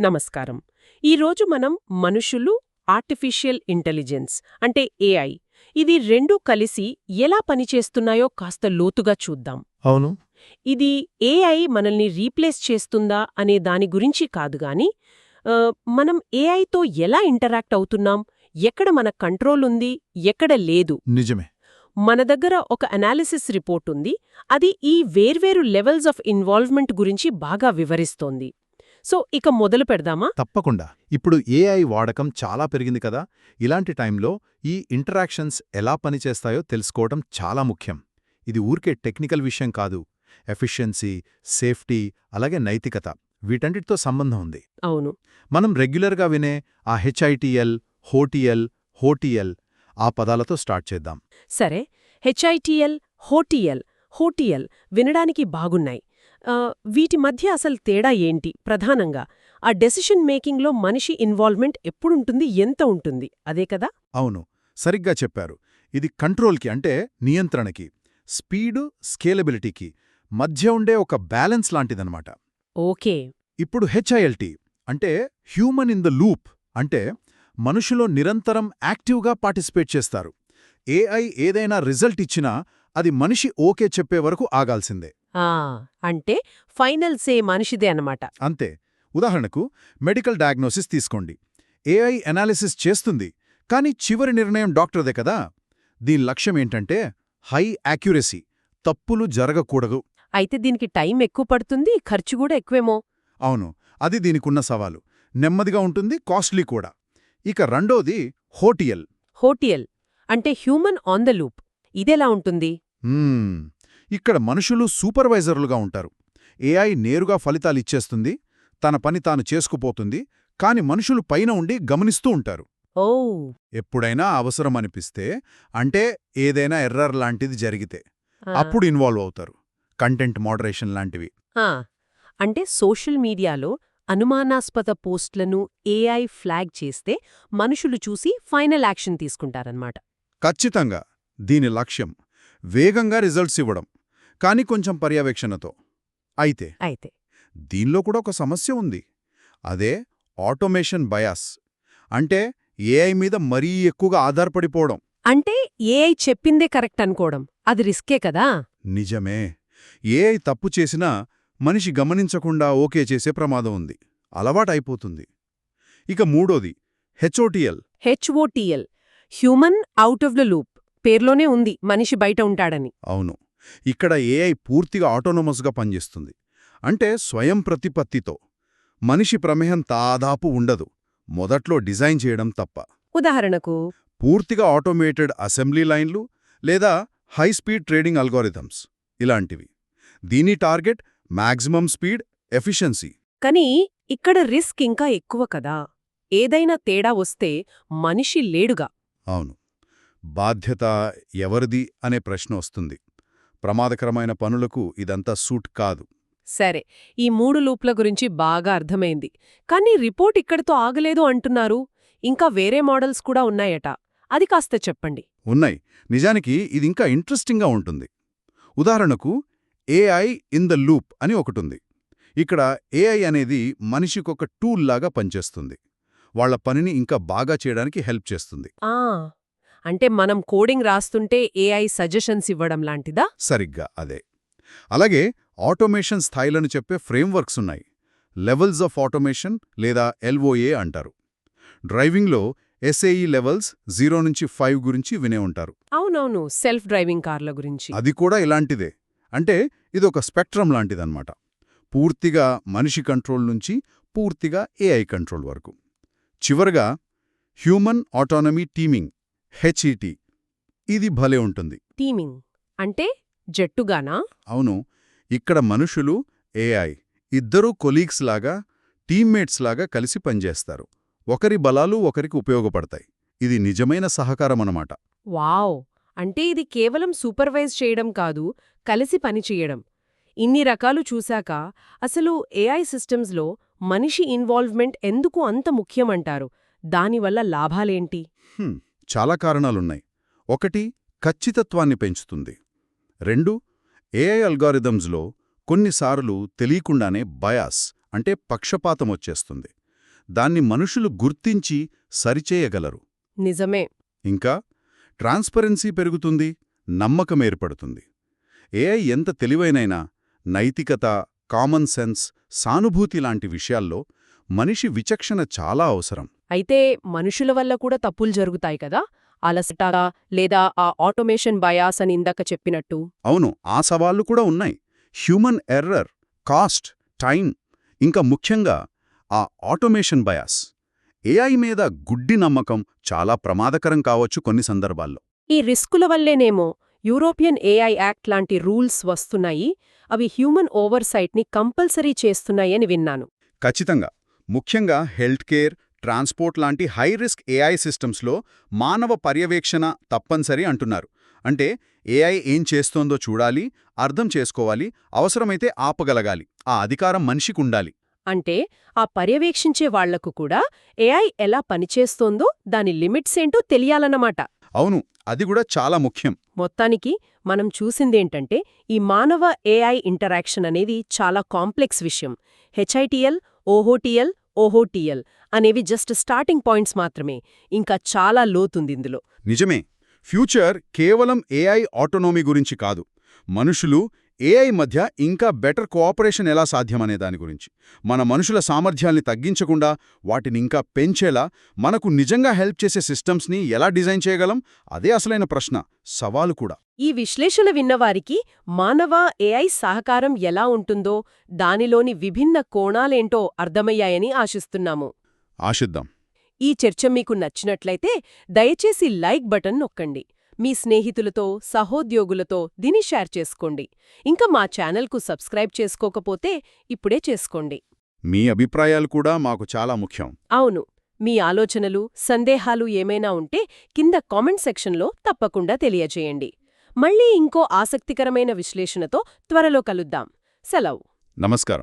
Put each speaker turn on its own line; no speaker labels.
నమస్కారం. ఈరోజు మనం మనుషులు ఆర్టిఫిషియల్ ఇంటెలిజెన్స్ అంటే ఏఐ ఇది రెండూ కలిసి ఎలా పనిచేస్తున్నాయో కాస్త లోతుగా చూద్దాం.
అవును.
ఇది ఏఐ మనల్ని రీప్లేస్ చేస్తుందా అనే దాని గురించి కాదు గాని ఆ, మనం ఏఐతో ఎలా ఇంటరాక్ట్ అవుతున్నాం ఎక్కడ మన కంట్రోల్ ఉంది ఎక్కడ లేదు.
నిజమే.
మన దగ్గర ఒక అనాలిసిస్ రిపోర్ట్ ఉంది అది ఈ వేర్వేరు లెవెల్స్ ఆఫ్ ఇన్వాల్వ్మెంట్ గురించి బాగా వివరిస్తోంది. సో ఇక మొదలు పెడదామా?
తప్పకుండా. ఇప్పుడు ఏఐ వాడకం చాలా పెరిగింది కదా. ఇలాంటి టైంలో ఈ ఇంటరాక్షన్స్ ఎలా పనిచేస్తాయో తెలుసుకోవడం చాలా ముఖ్యం. ఇది ఊరికే టెక్నికల్ విషయం కాదు. ఎఫిషియన్సీ సేఫ్టీ అలాగే నైతికత వీటన్నిటితో సంబంధం ఉంది.
అవును.
మనం రెగ్యులర్గా వినే ఆ హెచ్ఐటిఎల్ హోటిఎల్ హోటిఎల్ ఆ పదాలతో స్టార్ట్ చేద్దాం.
సరే. హెచ్ఐటిఎల్ హోటిఎల్ హోటిఎల్ వినడానికి బాగున్నాయి. వీటి మధ్య అసలు తేడా ఏంటి? ప్రధానంగా ఆ డెసిషన్ మేకింగ్లో మనిషి ఇన్వాల్వ్మెంట్ ఎప్పుడుంటుంది ఎంత ఉంటుంది? అదే కదా?
అవును. సరిగ్గా చెప్పారు. ఇది కంట్రోల్కి అంటే నియంత్రణకి స్పీడు స్కేలబిలిటీకి మధ్య ఉండే ఒక బ్యాలెన్స్ లాంటిదన్నమాట.
ఓకే.
ఇప్పుడు హెచ్ఐఎల్టీ అంటే హ్యూమన్ ఇన్ ద లూప్ అంటే మనుషులో నిరంతరం యాక్టివ్గా పార్టిసిపేట్ చేస్తారు. ఏఐ ఏదైనా రిజల్ట్ ఇచ్చినా అది మనిషి ఓకే చెప్పే వరకు ఆగాల్సిందే.
అంటే ఫైనల్ సే మనిషిదే అన్నమాట.
అంతే. ఉదాహరణకు మెడికల్ డయాగ్నోసిస్ తీసుకోండి. ఏఐ అనాలిసిస్ చేస్తుంది కానీ చివరి నిర్ణయం డాక్టర్దే కదా? దీని లక్ష్యం ఏంటంటే హై యాక్యురసీ తప్పులు జరగకూడదు.
అయితే దీనికి టైం ఎక్కువ పడుతుంది ఖర్చు కూడా ఎక్కువేమో.
అవును అది దీనికున్న సవాలు. నెమ్మదిగా ఉంటుంది కాస్ట్లీ కూడా. ఇక రెండోది హోటియల్.
హోటియల్ అంటే హ్యూమన్ ఆన్ ద లూప్. ఇదెలా ఉంటుంది.
ఇక్కడ మనుషులు సూపర్వైజర్లుగా ఉంటారు. ఏఐ నేరుగా ఫలితాలిచ్చేస్తుంది తన పని తాను చేసుకుపోతుంది కాని మనుషులు పైన ఉండి గమనిస్తూ ఉంటారు.
ఓ.
ఎప్పుడైనా అవసరం అనిపిస్తే అంటే ఏదైనా ఎర్రర్ లాంటిది జరిగితే అప్పుడు ఇన్వాల్వ్ అవుతారు. కంటెంట్ మోడరేషన్ లాంటివి.
అంటే సోషల్ మీడియాలో అనుమానాస్పద పోస్ట్లను ఏఐ ఫ్లాగ్ చేస్తే మనుషులు చూసి ఫైనల్ యాక్షన్ తీసుకుంటారన్నమాట.
ఖచ్చితంగా. దీని లక్ష్యం వేగంగా రిజల్ట్స్ ఇవ్వడం. కాని కొంచెం పర్యవేక్షణతో. అయితే
అయితే
దీనిలో కూడా ఒక సమస్య ఉంది. అదే ఆటోమేషన్ బయాస్. అంటే ఏఐ మీద మరీ ఎక్కువగా ఆధారపడిపోవడం.
అంటే ఏఐ చెప్పిందే కరెక్ట్ అనుకోవడం. అది రిస్కే కదా?
నిజమే. ఏఐ తప్పు చేసినా మనిషి గమనించకుండా ఓకే చేసే ప్రమాదం ఉంది. అలవాటైపోతుంది. ఇక మూడోది HOTL
HOTL human out of the loop. పేర్లోనే ఉంది మనిషి బయట ఉంటాడని.
అవును. ఇక్కడ ఏఐ పూర్తిగా ఆటోనమస్గా పనిచేస్తుంది. అంటే స్వయం ప్రతిపత్తితో. మనిషి ప్రమేయం దాదాపు ఉండదు. మొదట్లో డిజైన్ చేయడం తప్ప.
ఉదాహరణకు?
పూర్తిగా ఆటోమేటెడ్ అసెంబ్లీ లైన్లు లేదా హై స్పీడ్ ట్రేడింగ్ అల్గోరిథమ్స్ ఇలాంటివి. దీని టార్గెట్ మాక్సిమం స్పీడ్ ఎఫిషియన్సీ
కానీ ఇక్కడ రిస్క్ ఇంకా ఎక్కువ కదా. ఏదైనా తేడా వస్తే మనిషి లేడుగా.
అవును. బాధ్యత ఎవరిది అనే ప్రశ్న వస్తుంది. ప్రమాదకరమైన పనులకు ఇదంతా సూట్ కాదు.
సరే ఈ మూడు లూప్ల గురించి బాగా అర్థమైంది. కానీ రిపోర్ట్ ఇక్కడితో ఆగలేదు అంటున్నారు. ఇంకా వేరే మోడల్స్ కూడా ఉన్నాయట. అది కాస్త చెప్పండి.
ఉన్నాయి. నిజానికి ఇది ఇంకా ఇంట్రెస్టింగ్గా ఉంటుంది. ఉదాహరణకు ఏఐ ఇన్ ద లూప్ అని ఒకటుంది. ఇక్కడ ఏఐ అనేది మనిషికొక టూల్ లాగా పనిచేస్తుంది. వాళ్ళ పనిని ఇంకా బాగా చేయడానికి హెల్ప్ చేస్తుంది.
అంటే మనం కోడింగ్ రాస్తుంటే ఏఐ సజెషన్స్ ఇవ్వడం లాంటిదా?
సరిగ్గా అదే. అలాగే ఆటోమేషన్ స్థాయిలను చెప్పే ఫ్రేమ్వర్క్స్ ఉన్నాయి. లెవెల్స్ ఆఫ్ ఆటోమేషన్ లేదా ఎల్ఓఏ అంటారు. డ్రైవింగ్లో ఎస్ఏఈ లెవెల్స్ జీరో నుంచి ఫైవ్ గురించి వినే ఉంటారు.
అవునవును సెల్ఫ్ డ్రైవింగ్ కార్ల గురించి.
అది కూడా ఇలాంటిదే. అంటే ఇదొక స్పెక్ట్రం లాంటిదన్నమాట. పూర్తిగా మనిషి కంట్రోల్ నుంచి పూర్తిగా ఏఐ కంట్రోల్ వరకు. చివరగా హ్యూమన్ ఆటోనమీ టీమింగ్ హెచ్ఈటి ఇది భలే ఉంటుంది.
టీమింగ్ అంటే జట్టుగానా?
అవును. ఇక్కడ మనుషులు ఏఐ ఇద్దరూ కొలీగ్స్ లాగా టీమ్మేట్స్ లాగా కలిసి పనిచేస్తారు. ఒకరి బలాలు ఒకరికి ఉపయోగపడతాయి. ఇది నిజమైన సహకారం అన్నమాట
వావ్! అంటే ఇది కేవలం సూపర్వైజ్ చేయడం కాదు కలిసి పనిచేయడం ఇన్ని రకాలు చూశాక అసలు ఏఐ సిస్టమ్స్లో మనిషి ఇన్వాల్వ్మెంట్ ఎందుకు అంత ముఖ్యమంటారు? దానివల్ల లాభాలేంటి?
హ్మ్, చాలా కారణాలున్నాయి. ఒకటి ఖచ్చితత్వాన్ని పెంచుతుంది. రెండు ఏఐ అల్గారిథమ్స్లో కొన్నిసార్లు తెలియకుండానే బయాస్ అంటే పక్షపాతం వచ్చేస్తుంది. దాన్ని మనుషులు గుర్తించి సరిచేయగలరు.
నిజమే.
ఇంకా ట్రాన్స్పరెన్సీ పెరుగుతుంది నమ్మకం ఏర్పడుతుంది. ఏఐ ఎంత తెలివైనైనా నైతికత కామన్ సెన్స్ సానుభూతి లాంటి విషయాల్లో మనిషి విచక్షణ చాలా అవసరం.
అయితే మనుషుల వల్ల కూడా తప్పులు జరుగుతాయి కదా? అలసట లేదా ఆ ఆటోమేషన్ బయాస్ అని ఇందాక చెప్పినట్టు?
అవును ఆ సవాళ్ళు కూడా ఉన్నాయి. హ్యూమన్ ఎర్రర్ కాస్ట్ టైం ఇంకా ముఖ్యంగా ఆ ఆటోమేషన్ బయాస్. ఏఐ మీద గుడ్డి నమ్మకం చాలా ప్రమాదకరం కావచ్చు కొన్ని సందర్భాల్లో.
ఈ రిస్కుల వల్లేనేమో యూరోపియన్ ఏఐ యాక్ట్ లాంటి రూల్స్ వస్తున్నాయి. అవి హ్యూమన్ ఓవర్సైట్ని కంపల్సరీ చేస్తున్నాయని విన్నాను.
ఖచ్చితంగా. ముఖ్యంగా హెల్త్ కేర్ ట్రాన్స్పోర్ట్ లాంటి హై రిస్క్ ఏఐ సిస్టమ్స్లో మానవ పర్యవేక్షణ తప్పనిసరి అంటున్నారు. అంటే ఏఐ ఏం చేస్తోందో చూడాలి అర్థం చేసుకోవాలి అవసరమైతే ఆపగలగాలి ఆ అధికారం మనిషికుండాలి.
అంటే ఆ పర్యవేక్షించే వాళ్ళకు కూడా ఏఐ ఎలా పనిచేస్తోందో దాని లిమిట్స్ ఏంటో తెలియాలన్నమాట.
అవును అది కూడా చాలా ముఖ్యం.
మొత్తానికి మనం చూసిందేంటంటే ఈ మానవ ఏఐ ఇంటరాక్షన్ అనేది చాలా కాంప్లెక్స్ విషయం. హెచ్ఐటిఎల్ ఓహోటిఎల్ ఓహోటిఎల్ అనేవి జస్ట్ స్టార్టింగ్ పాయింట్స్ మాత్రమే. ఇంకా చాలా లోతుంది ఇందులో.
నిజమే. ఫ్యూచర్ కేవలం ఏఐ ఆటోనోమీ గురించి కాదు. మనుషులు ఏఐ మధ్య ఇంకా బెటర్ కోఆపరేషన్ ఎలా సాధ్యమనే దాని గురించి. మన మనుషుల సామర్థ్యాల్ని తగ్గించకుండా వాటిని ఇంకా పెంచేలా మనకు నిజంగా హెల్ప్ చేసే సిస్టమ్స్ని ఎలా డిజైన్ చేయగలం? అదే అసలైన ప్రశ్న సవాలు కూడా.
ఈ విశ్లేషణ విన్నవారికి మానవ ఏఐ సహకారం ఎలా ఉంటుందో దానిలోని విభిన్న కోణాలేంటో అర్థమయ్యాయని ఆశిస్తున్నాము.
ఆశిద్దాం.
ఈ చర్చ మీకు నచ్చినట్లయితే దయచేసి లైక్ బటన్ నొక్కండి. మీ స్నేహితులతో సహోద్యోగులతో దీన్ని షేర్ చేసుకోండి. ఇంకా మా ఛానల్కు సబ్స్క్రైబ్ చేసుకోకపోతే ఇప్పుడే చేసుకోండి.
మీ అభిప్రాయాలు కూడా మాకు చాలా ముఖ్యం.
అవును. మీ ఆలోచనలు సందేహాలు ఏమైనా ఉంటే కింద కామెంట్ సెక్షన్లో తప్పకుండా తెలియజేయండి. మళ్ళీ ఇంకో ఆసక్తికరమైన విశ్లేషణతో త్వరలో కలుద్దాం. సెలవు.
నమస్కారం.